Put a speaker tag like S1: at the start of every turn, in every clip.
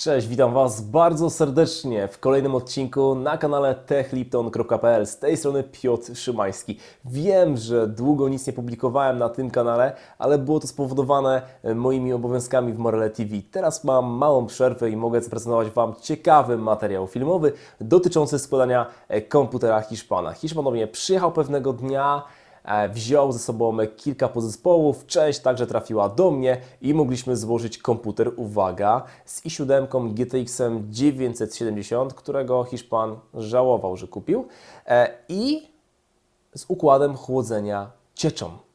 S1: Cześć, witam Was bardzo serdecznie w kolejnym odcinku na kanale techlipton.pl. Z tej strony Piotr Szymański. Wiem, że długo nic nie publikowałem na tym kanale, ale było to spowodowane e, moimi obowiązkami w Morele TV. Teraz mam małą przerwę i mogę zaprezentować Wam ciekawy materiał filmowy dotyczący składania e, komputera Hiszpana. Hiszpan do mnie przyjechał pewnego dnia, wziął ze sobą kilka podzespołów, część także trafiła do mnie i mogliśmy złożyć komputer, uwaga, z i7 GTX 970, którego Hiszpan żałował, że kupił e, i z układem chłodzenia cieczą.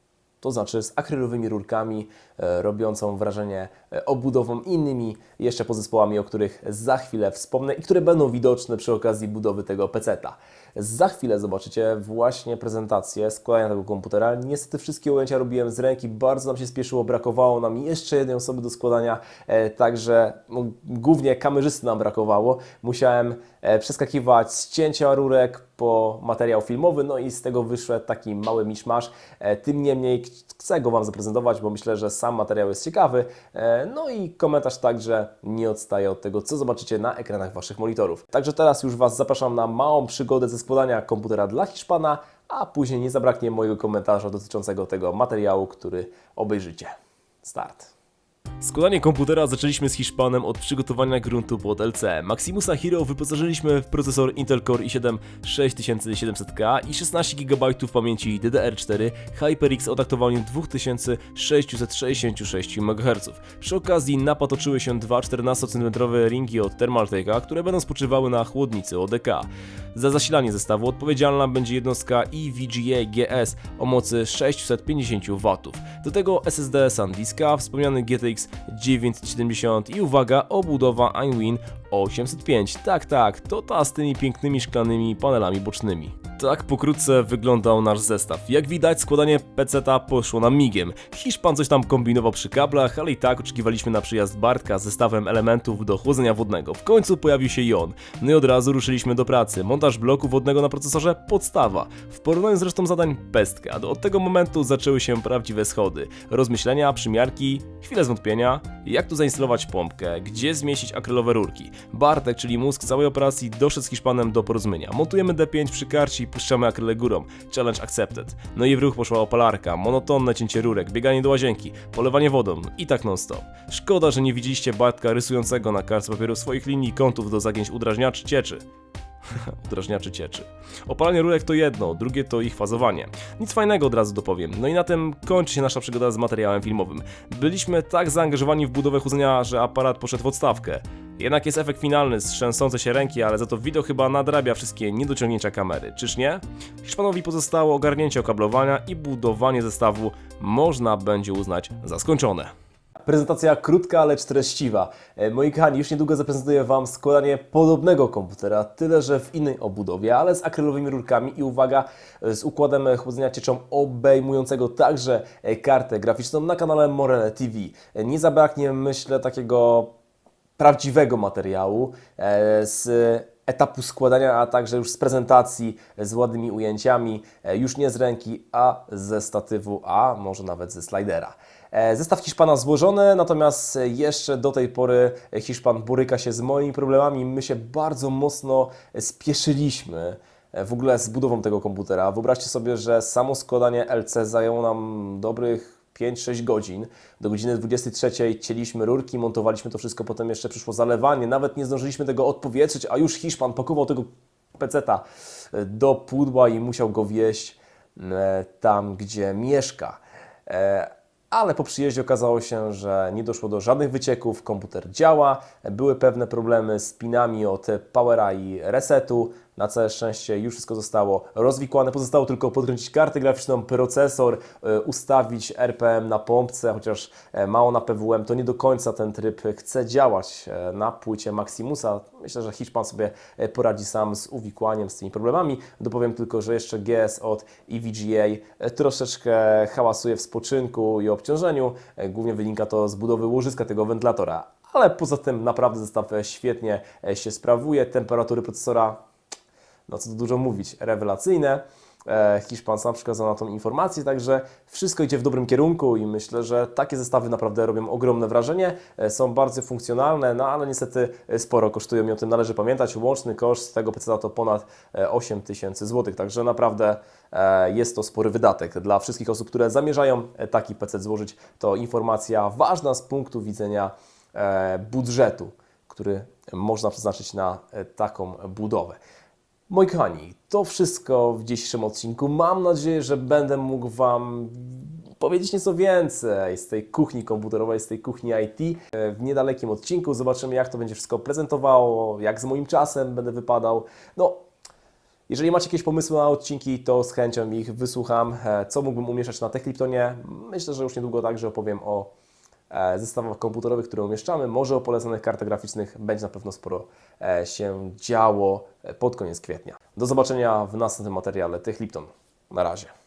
S1: To znaczy z akrylowymi rurkami, e, robiącą wrażenie e, obudową innymi jeszcze podzespołami, o których za chwilę wspomnę i które będą widoczne przy okazji budowy tego peceta. Za chwilę zobaczycie właśnie prezentację składania tego komputera. Niestety wszystkie ujęcia robiłem z ręki, bardzo nam się spieszyło, brakowało nam jeszcze jednej osoby do składania, e, także no, głównie kamerzysty nam brakowało. Musiałem przeskakiwać z cięcia rurek po materiał filmowy, no i z tego wyszedł taki mały miszmasz. E, Tym niemniej chcę go Wam zaprezentować, bo myślę, że sam materiał jest ciekawy. E, No i komentarz także nie odstaje od tego, co zobaczycie na ekranach Waszych monitorów. Także teraz już Was zapraszam na małą przygodę ze składania komputera dla Hiszpana, a później nie zabraknie mojego komentarza dotyczącego tego materiału, który obejrzycie. Start. Składanie komputera zaczęliśmy z Hiszpanem od przygotowania gruntu pod LC. Maximusa Hero wyposażyliśmy w procesor Intel Core i7 6700K i 16 GB pamięci DDR4 HyperX o taktowaniu 2666 MHz. Przy okazji napatoczyły się dwa 14 cm ringi od Thermaltake'a, które będą spoczywały na chłodnicy ODK. Za zasilanie zestawu odpowiedzialna będzie jednostka EVGA GS o mocy 650 W. Do tego SSD SanDiska, wspomniany GTX 970 i uwaga, obudowa iWin 805. Tak, tak, to ta z tymi pięknymi szklanymi panelami bocznymi. Tak pokrótce wyglądał nasz zestaw. Jak widać, składanie peceta poszło nam migiem. Hiszpan coś tam kombinował przy kablach, ale i tak oczekiwaliśmy na przyjazd Bartka z zestawem elementów do chłodzenia wodnego. W końcu pojawił się i on. No i od razu ruszyliśmy do pracy. Montaż bloku wodnego na procesorze podstawa. W porównaniu z resztą zadań pestka. Od tego momentu zaczęły się prawdziwe schody. Rozmyślenia, przymiarki, chwilę zwątpienia. Jak tu zainstalować pompkę? Gdzie zmieścić akrylowe rurki? Bartek, czyli mózg całej operacji, doszedł z Hiszpanem do porozumienia. Montujemy D5 przy karcie puszczamy akrylę górą. Challenge accepted. No i w ruch poszła opalarka, monotonne cięcie rurek, bieganie do łazienki, polewanie wodą i tak non stop. Szkoda, że nie widzieliście Bartka rysującego na kartce papieru swoich linii kątów do zagięć udrażniaczy cieczy. udrażniaczy cieczy. Opalanie rurek to jedno, drugie to ich fazowanie. Nic fajnego od razu dopowiem. No i na tym kończy się nasza przygoda z materiałem filmowym. Byliśmy tak zaangażowani w budowę chłodzenia, że aparat poszedł w odstawkę. Jednak jest efekt finalny, trzęsące się ręki, ale za to wideo chyba nadrabia wszystkie niedociągnięcia kamery, czyż nie? Hiszpanowi pozostało ogarnięcie okablowania i budowanie zestawu można będzie uznać za skończone. Prezentacja krótka, lecz treściwa. E, Moi kochani, już niedługo zaprezentuję Wam składanie podobnego komputera, tyle że w innej obudowie, ale z akrylowymi rurkami i uwaga, e, z układem chłodzenia cieczą obejmującego także e, kartę graficzną na kanale Morele TV. E, Nie zabraknie, myślę, takiego prawdziwego materiału e, z etapu składania, a także już z prezentacji z ładnymi ujęciami, e, już nie z ręki, a ze statywu, a może nawet ze slidera. E, Zestaw Hiszpana złożony, natomiast jeszcze do tej pory Hiszpan boryka się z moimi problemami. My się bardzo mocno spieszyliśmy w ogóle z budową tego komputera. Wyobraźcie sobie, że samo składanie LC zajęło nam dobrych 5-6 godzin. Do godziny 23 cieliśmy rurki, montowaliśmy to wszystko, potem jeszcze przyszło zalewanie. Nawet nie zdążyliśmy tego odpowietrzyć, a już Hiszpan pakował tego peceta e, do pudła i musiał go wieść e, tam, gdzie mieszka. E, Ale po przyjeździe okazało się, że nie doszło do żadnych wycieków, komputer działa, były pewne problemy z pinami od powera i resetu. Na całe szczęście już wszystko zostało rozwikłane. Pozostało tylko podkręcić kartę graficzną, procesor, e, ustawić RPM na pompce, chociaż e, mało na PWM, to nie do końca ten tryb chce działać e, na płycie Maximusa. Myślę, że Hiszpan sobie poradzi sam z uwikłaniem, z tymi problemami. Dopowiem tylko, że jeszcze GS od EVGA troszeczkę hałasuje w spoczynku i obciążeniu. Głównie wynika to z budowy łożyska tego wentylatora. Ale poza tym naprawdę zestaw świetnie się sprawuje. Temperatury procesora no co tu dużo mówić, rewelacyjne. E, Hiszpan sam przekazał na tą informację, także wszystko idzie w dobrym kierunku i myślę, że takie zestawy naprawdę robią ogromne wrażenie, e, są bardzo funkcjonalne, no ale niestety e, sporo kosztują i o tym należy pamiętać. Łączny koszt tego PC to ponad e, 8 tysięcy złotych, także naprawdę jest to spory wydatek. Dla wszystkich osób, które zamierzają taki PC złożyć, to informacja ważna z punktu widzenia budżetu, który można przeznaczyć na taką budowę. Moi kochani, to wszystko w dzisiejszym odcinku. Mam nadzieję, że będę mógł Wam powiedzieć nieco więcej z tej kuchni komputerowej, z tej kuchni IT. W niedalekim odcinku zobaczymy, jak to będzie wszystko prezentowało, jak z moim czasem będę wypadał. No, jeżeli macie jakieś pomysły na odcinki, to z chęcią ich wysłucham. E, Co mógłbym umieszczać na Techliptonie? Myślę, że już niedługo także opowiem o e, zestawach komputerowych, które umieszczamy. Może o polecanych kartach graficznych będzie na pewno sporo e, się działo e, pod koniec kwietnia. Do zobaczenia w następnym materiale Techlipton. Na razie.